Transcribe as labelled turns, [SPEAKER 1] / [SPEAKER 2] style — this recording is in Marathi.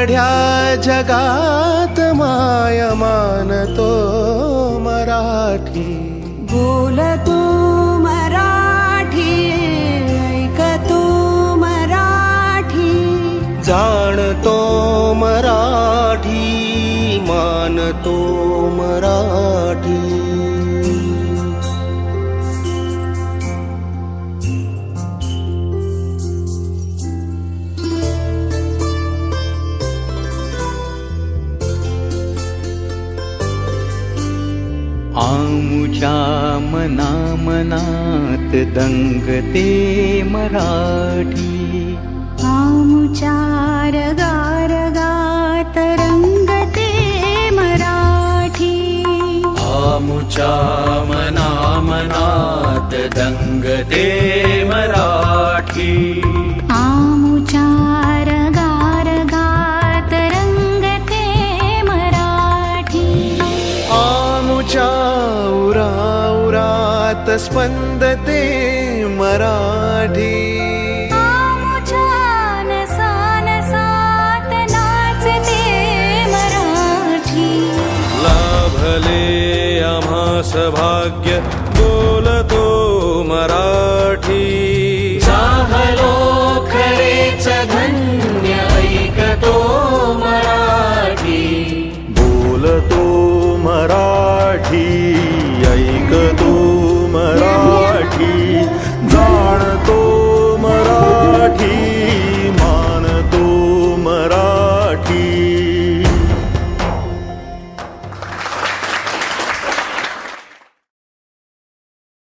[SPEAKER 1] वढ्या जगात माय मानतो मराठी.
[SPEAKER 2] बोलतो मराठी ऐकतो मराठी.
[SPEAKER 1] जाणतो मराठी मानतो मराठी. आमुच्या मना मनात दंगते मराठी
[SPEAKER 2] आमुचार गार गात रंगते मराठी
[SPEAKER 1] आमुच्या मना मनात दंगते मराठी
[SPEAKER 2] मनात स्पंदते मराठी.
[SPEAKER 1] लाभले आम्हास भाग्य बोलतो मराठी.
[SPEAKER 2] झालो खरेच धन्य ऐकतो मराठी.
[SPEAKER 1] बोलतो मराठी ऐकतो